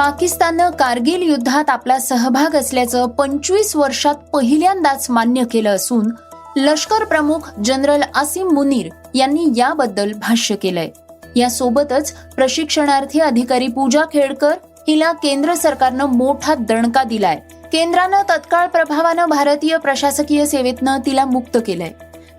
पाकिस्ताननं कारगिल युद्धात आपला सहभाग असल्याचं पंचवीस वर्षात पहिल्यांदाच मान्य केलं असून लष्कर प्रमुख जनरल आसिम मुनीर यांनी याबद्दल भाष्य केलंय. यासोबतच प्रशिक्षणार्थी अधिकारी पूजा खेडकर हिला केंद्र सरकारनं मोठा दणका दिलाय. केंद्रानं तत्काळ प्रभावानं भारतीय प्रशासकीय सेवेतनं तिला मुक्त केलंय.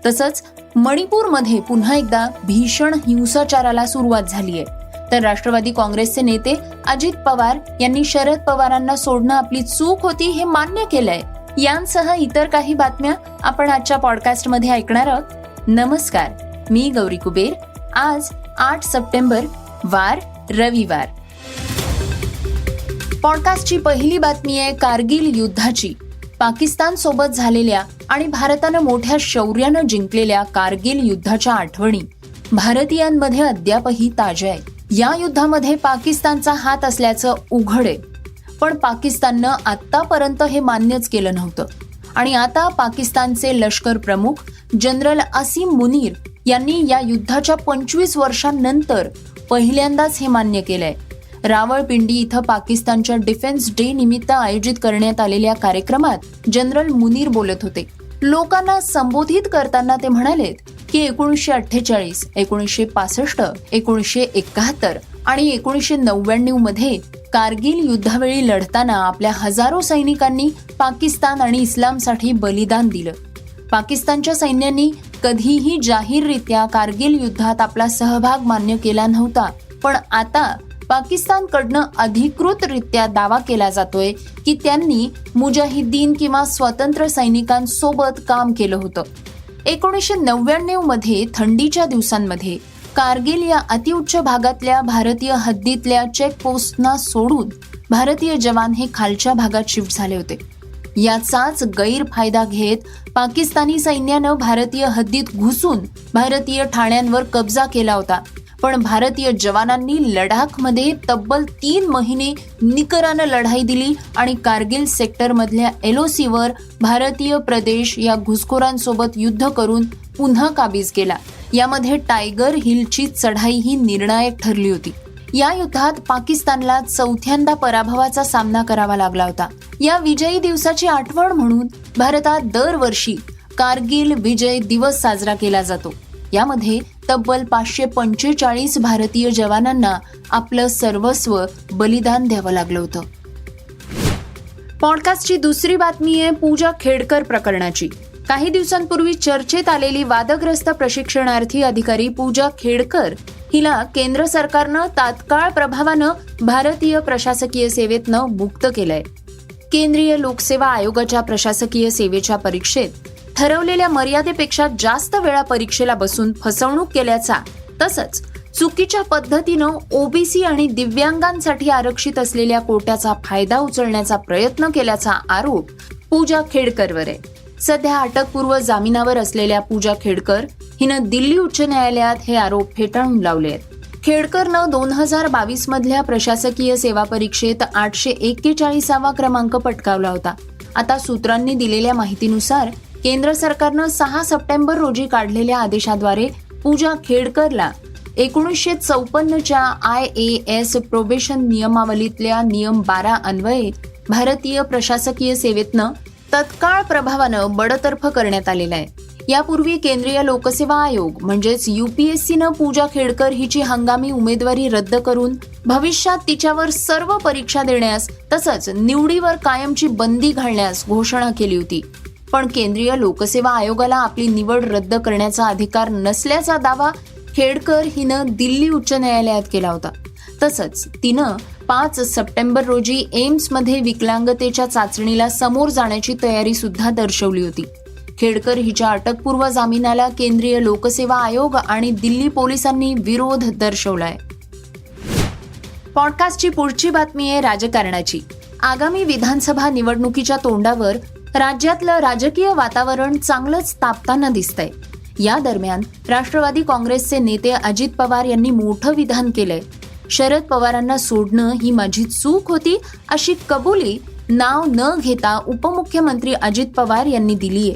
तसंच मणिपूरमध्ये पुन्हा एकदा भीषण हिंसाचाराला सुरुवात झालीय. तर राष्ट्रवादी काँग्रेसचे नेते अजित पवार यांनी शरद पवारांना सोडणं आपली चूक होती हे मान्य केलंय. यांसह इतर काही बातम्या आपण आजच्या पॉडकास्टमध्ये ऐकणार आहोत. नमस्कार मी गौरी कुबेर. आज आठ सप्टेंबर वार रविवार. पॉडकास्टची पहिली बातमी आहे कारगिल युद्धाची. पाकिस्तान सोबत झालेल्या आणि भारतानं मोठ्या शौर्यानं जिंकलेल्या कारगिल युद्धाच्या आठवणी. भारतीयांमध्ये अद्यापही ताज्या आहेत. या युद्धामध्ये पाकिस्तानचा हात असल्याचं उघड. आहे पण पाकिस्ताननं आतापर्यंत हे मान्यच केलं नव्हतं. आणि आता पाकिस्तानचे लष्कर प्रमुख जनरल असीम मुनीर यांनी या युद्धाच्या पंचवीस वर्षांनंतर पहिल्यांदाच हे मान्य केलंय. रावळपिंडी इथं पाकिस्तानच्या डिफेन्स डे निमित्त आयोजित करण्यात आलेल्या कार्यक्रमात जनरल मुनीर बोलत होते. लोकांना संबोधित करताना ते म्हणालेत की एकोणीसशे अठ्ठेचाळीस एकोणीसशे पासष्ट एकोणीसशे एकाहत्तर आणि एकोणीसशे नव्याण्णवमध्ये कारगिल युद्धावेळी लढताना आपल्या हजारो सैनिकांनी पाकिस्तान आणि इस्लामसाठी बलिदान दिलं. पाकिस्तानच्या सैन्यांनी कधीही जाहीररित्या कारगिल युद्धात आपला सहभाग मान्य केला नव्हता पण आता पाकिस्तानकडनं अधिकृतरित्या दावा केला जातोय की त्यांनी मुजाहिद्दीन किंवा स्वतंत्र सैनिकांसोबत काम केलं होतं. एकोणीसशे नव्याण्णवमध्ये थंडीच्या दिवसांमध्ये कारगिल या अतिउच्च भागातल्या भारतीय हद्दीतल्या चेकपोस्टना सोडून भारतीय जवान हे खालच्या भागात शिफ्ट झाले होते. याचाच गैरफायदा घेत पाकिस्तानी सैन्यानं भारतीय हद्दीत घुसून भारतीय ठाण्यांवर कब्जा केला होता. पण भारतीय जवानांनी लडाखमध्ये तब्बल तीन महिने निकरानं लढाई दिली आणि कारगिल सेक्टरमधल्या एलओसीवर भारतीय प्रदेश या घुसखोरांसोबत युद्ध करून पुन्हा काबीज केला. यामध्ये टायगर हिलची चढाई ही निर्णायक ठरली होती. या युद्धात पाकिस्तानला चौथ्यांदा पराभवाचा सामना करावा लागला होता. या विजयी दिवसाची आठवण म्हणून भारतात दरवर्षी कारगिल विजय दिवस साजरा केला जातो. यामध्ये तब्बल पाचशे पंचेचाळीस भारतीय जवानांना आपलं सर्वस्व बलिदान द्यावं लागलं होतं. पॉडकास्टची दुसरी बातमी आहे पूजा खेडकर प्रकरणाची. काही दिवसांपूर्वी चर्चेत आलेली वादग्रस्त प्रशिक्षणार्थी अधिकारी पूजा खेडकर हिला केंद्र सरकारनं तात्काळ प्रभावानं भारतीय प्रशासकीय सेवेतनं मुक्त केलंय. केंद्रीय लोकसेवा आयोगाच्या प्रशासकीय सेवेच्या परीक्षेत ठरवलेल्या मर्यादेपेक्षा जास्त वेळा परीक्षेला बसून फसवणूक केल्याचा तसंच चुकीच्या पद्धतीनं ओबीसी आणि दिव्यांगांसाठी आरक्षित असलेल्या कोट्याचा फायदा उचलण्याचा प्रयत्न केल्याचा आरोप पूजा खेडकरवर. आहे सध्या अटकपूर्व जामिनावर असलेल्या पूजा खेडकर हिनं दिल्ली उच्च न्यायालयात हे आरोप फेटाळून लावले आहेत. खेडकरनं दोन हजार बावीस मधल्या प्रशासकीय सेवा परीक्षेत आठशे एक्केचाळीसावा क्रमांक पटकावला होता. आता सूत्रांनी दिलेल्या माहितीनुसार केंद्र सरकारनं सहा सप्टेंबर रोजी काढलेल्या आदेशाद्वारे पूजा खेडकरला एकोणीसशे चौपन्नच्या आय ए एस प्रोबेशन नियमावलीतल्या नियम बारा अन्वये भारतीय प्रशासकीय सेवेतनं तत्काळ प्रभावानं बडतर्फ करण्यात आलेला आहे. यापूर्वी केंद्रीय लोकसेवा आयोग म्हणजेच युपीएससीनं पूजा खेडकर हिची हंगामी उमेदवारी रद्द करून भविष्यात तिच्यावर सर्व परीक्षा देण्यास तसंच निवडीवर कायमची बंदी घालण्यास घोषणा केली होती. पण केंद्रीय लोकसेवा आयोगाला आपली निवड रद्द करण्याचा अधिकार नसल्याचा दावा खेडकर हिनं दिल्ली उच्च न्यायालयात केला होता. तसंच तिनं पाच सप्टेंबर रोजी एम्समध्ये विकलांगतेच्या चाचणीला समोर जाण्याची तयारी सुद्धा दर्शवली होती. खेडकर हिच्या अटकपूर्व जामिनाला केंद्रीय लोकसेवा आयोग आणि दिल्ली पोलिसांनी विरोध दर्शवलाय. पॉडकास्टची पुढची बातमी आहे राजकारणाची. आगामी विधानसभा निवडणुकीच्या तोंडावर राज्यातलं राजकीय वातावरण चांगलंच तापताना दिसतंय. या दरम्यान राष्ट्रवादी काँग्रेसचे नेते अजित पवार यांनी मोठं विधान केलंय. शरद पवारांना सोडणं ही माझी चूक होती अशी कबुली नाव न घेता उपमुख्यमंत्री अजित पवार यांनी दिलीय.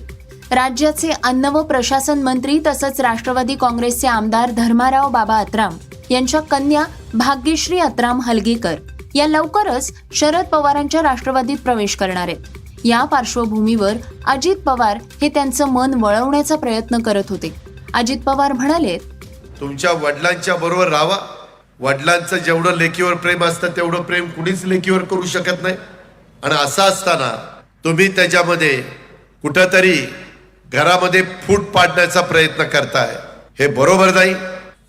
राज्याचे अन्न व प्रशासन मंत्री तसंच राष्ट्रवादी काँग्रेसचे आमदार धर्माराव बाबा अत्राम यांच्या कन्या भाग्यश्री अत्राम हलगेकर या लवकरच शरद पवारांच्या राष्ट्रवादीत प्रवेश करणार आहेत. या पार्श्वभूमीवर अजित पवार हे त्यांचं मन वळवण्याचा प्रयत्न करत होते. अजित पवार म्हणाले तुमच्या वडिलांच्या बरोबर राहा वडिलांचं जेवढं लेखीवर प्रेम असतं तेवढं प्रेम कुणीच लेखीवर करू शकत नाही. आणि असं असताना तुम्ही त्याच्यामध्ये कुठंतरी घरामध्ये फूट पाडण्याचा प्रयत्न करताय. हे बरोबर नाही.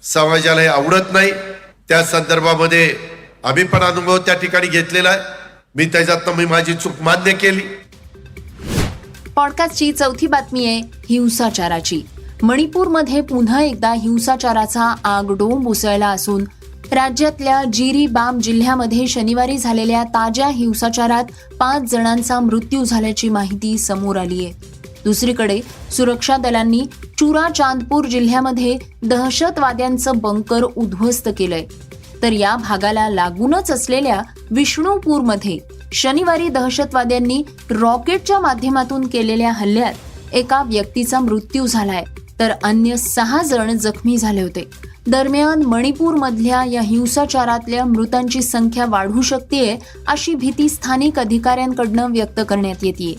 समाजाला हे आवडत नाही. त्या संदर्भामध्ये आम्ही पण अनुभव त्या ठिकाणी घेतलेला आहे. मी त्याच्यातनं मी माझी चूक मान्य केली. पॉडकास्टची चौथी बातमी आहे हिंसाचाराची. मणिपूरमध्ये पुन्हा एकदा हिंसाचाराचा आगडोंब उसळला असून राज्यातल्या जिरीबाम जिल्ह्यामध्ये शनिवारी झालेल्या ताज्या हिंसाचारात पाच जणांचा मृत्यू झाल्याची माहिती समोर आली आहे. दुसरीकडे सुरक्षा दलांनी चुरा चांदपूर जिल्ह्यामध्ये दहशतवाद्यांचं बंकर उद्ध्वस्त केलंय. तर या भागाला लागूनच असलेल्या विष्णुपूरमध्ये शनिवारी दहशतवाद्यांनी रॉकेटच्या माध्यमातून केलेल्या हल्ल्यात एका व्यक्तीचा मृत्यू झालाय. तर अन्य सहा जण जखमी झाले होते. दरम्यान मणिपूरमधल्या या हिंसाचारातल्या मृतांची संख्या वाढू शकते अशी भीती स्थानिक अधिकाऱ्यांकडनं व्यक्त करण्यात येते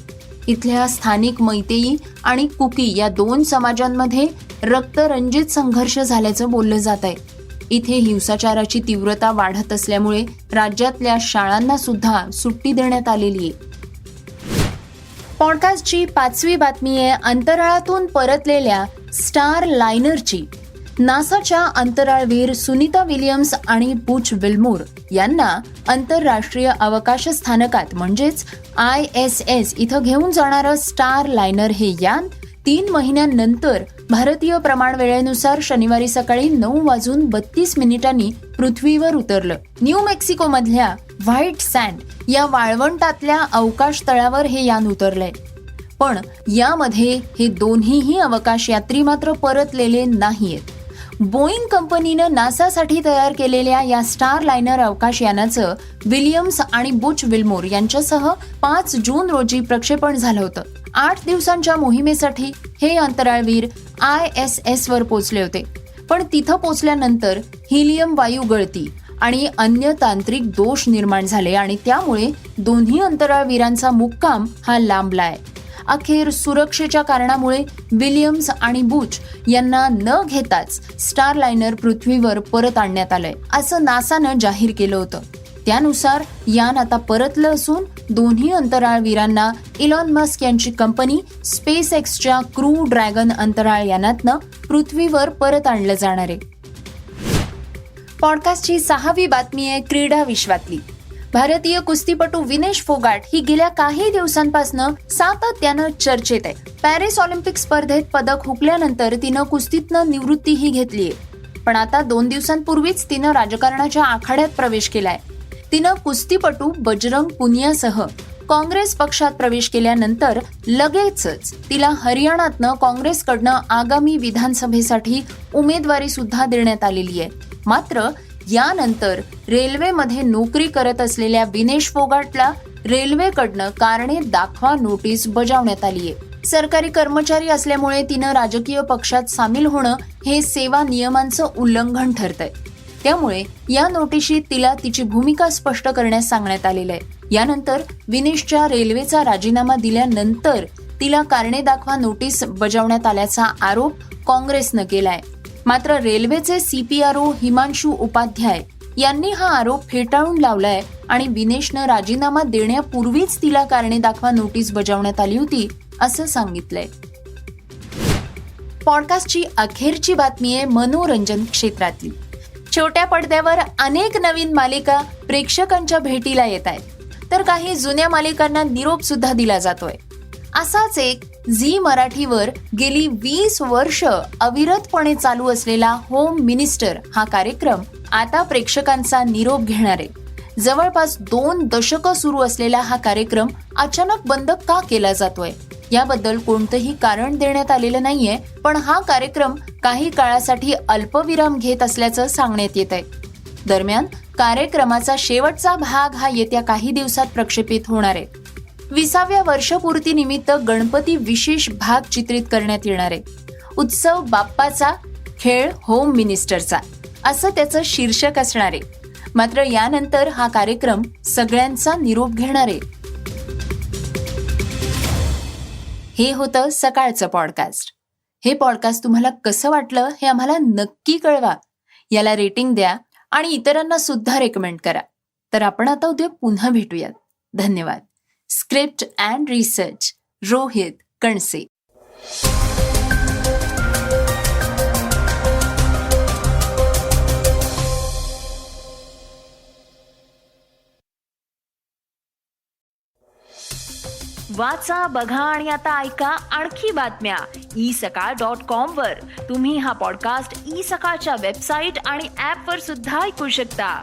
इथल्या स्थानिक मैतेई आणि कुकी या दोन समाजांमध्ये रक्तरंजित संघर्ष झाल्याचं बोललं जात आहे इथे हिंसाचाराची तीव्रता वाढत असल्यामुळे राज्यातल्या शाळांना सुद्धा सुट्टी देण्यात आलेली आहे. पॉडकास्टची पाचवी बातमी आहे अंतराळातून परतलेल्या स्टार लायनरची नासाच्या अंतराळवीर सुनीता विलियम्स आणि बुच विल्मोर यांना आंतरराष्ट्रीय अवकाश स्थानकात म्हणजेच आय एस एस इथं घेऊन जाणारं स्टार लायनर हे यान तीन महिन्यानंतर भारतीय प्रमाण वेळेनुसार शनिवारी सकाळी नऊ वाजून बत्तीस मिनिटांनी पृथ्वीवर उतरलं. न्यू मेक्सिको मधल्या व्हाईट सँड या वाळवंटातल्या अवकाश तळावर हे यान उतरलंय. पण यामध्ये हे दोन्हीही अवकाश यात्री मात्र परतलेले नाहीयेत. बोईंग कंपनीनं नासासाठी तयार केलेल्या या स्टार लायनर अवकाश यानाचं विलियम्स आणि बुच विल्मोर यांच्यासह पाच जून रोजी प्रक्षेपण झालं होतं. आठ दिवसांच्या मोहिमेसाठी हे अंतराळवीर आय एस एस वर पोचले होते. पण तिथं पोचल्यानंतर हिलियम वायू गळती आणि अन्य तांत्रिक दोष निर्माण झाले आणि त्यामुळे दोन्ही अंतराळवीरांचा मुक्काम हा लांबलाय अखेर सुरक्षेच्या कारणामुळे विलियम्स आणि बुच यांना न घेताच स्टारलायनर पृथ्वीवर परत आणण्यात आलंय असं नासानं जाहीर केलं होतं. त्यानुसार यान आता परतलं असून दोन्ही अंतराळवीरांना इलॉन मस्क यांची कंपनी स्पेस एक्सच्या क्रू ड्रॅगन अंतराळ यानातनं पृथ्वीवर परत आणलं जाणार आहे. पॉडकास्टची सहावी बातमी आहे क्रीडा विश्वातली. भारतीय कुस्तीपटू विनेश फोगाट ही गेल्या काही दिवसांपासून सातत्यानं चर्चेत आहे. पॅरिस ऑलिम्पिक स्पर्धेत पदक हुकल्यानंतर तिनं कुस्तीतनं निवृत्तीही घेतलीय पण आता दोन दिवसांपूर्वीच तिनं राजकारणाच्या आखाड्यात प्रवेश केलाय. तिनं कुस्तीपटू बजरंग पुनियासह काँग्रेस पक्षात प्रवेश केल्यानंतर लगेचच तिला हरियाणातनं काँग्रेसकडनं आगामी विधानसभेसाठी उमेदवारी सुद्धा देण्यात आलेली आहे. मात्र यानंतर रेल्वेमध्ये नोकरी करत असलेल्या विनेश फोगाटला रेल्वेकडनं कारणे दाखवा नोटीस बजावण्यात आली आहे. सरकारी कर्मचारी असल्यामुळे तिनं राजकीय पक्षात सामील होणं हे सेवा नियमांचं उल्लंघन ठरतंय. त्यामुळे या नोटिशीत तिला तिची भूमिका स्पष्ट करण्यास सांगण्यात आलेलं आहे. यानंतर विनेशच्या रेल्वेचा राजीनामा दिल्यानंतर तिला कारणे दाखवा नोटीस बजावण्यात आल्याचा आरोप काँग्रेसनं केलाय. मात्र रेल्वेचे सीपीआरओ हिमांशू उपाध्याय यांनी हा आरोप फेटाळून लावलाय आणि विनेशनं राजीनामा देण्यापूर्वीच तिला कारणे दाखवा नोटीस बजावण्यात आली होती असं सांगितलंय. पॉडकास्टची अखेरची बातमी आहे मनोरंजन क्षेत्रातली. छोट्या पडद्यावर अनेक नवीन मालिका प्रेक्षकांच्या भेटीला येत आहेत. तर काही जुन्या मालिकांना निरोप सुद्धा दिला जातोय. असाच एक झी मराठीवर गेली वीस वर्ष अविरतपणे चालू असलेला होम मिनिस्टर हा कार्यक्रम आता प्रेक्षकांचा निरोप घेणार आहे. जवळपास दोन दशकं सुरू असलेला हा कार्यक्रम अचानक बंद का केला जातोय? याबद्दल कोणतंही कारण देण्यात आलेलं नाहीये पण हा कार्यक्रम काही काळासाठी अल्पविराम घेत असल्याचं सांगण्यात येत आहे. दरम्यान कार्यक्रमाचा शेवटचा भाग हा येत्या काही दिवसात प्रक्षेपित होणार आहे. विसाव्या वर्षपूर्ती निमित्त गणपती विशेष भाग चित्रित करण्यात येणार आहे. उत्सव बाप्पाचा खेळ होम मिनिस्टरचा. असं त्याचं शीर्षक असणार आहे. मात्र यानंतर हा कार्यक्रम सगळ्यांचा निरोप घेणार आहे. हे होतं सकाळचं पॉडकास्ट हे पॉडकास्ट तुम्हाला कसं वाटलं हे आम्हाला नक्की कळवा. याला रेटिंग द्या आणि इतरांना सुद्धा रेकमेंड करा. तर आपण आता उद्या पुन्हा भेटूयात. धन्यवाद. Script and research Rohit Kanse. वाचा बघा आणि आता ऐका आणखी बातम्या. ई सकाळ डॉट कॉम वर. तुम्ही हा पॉडकास्ट ई सकाळच्या वेबसाईट आणि ऍप वर सुद्धा ऐकू शकता.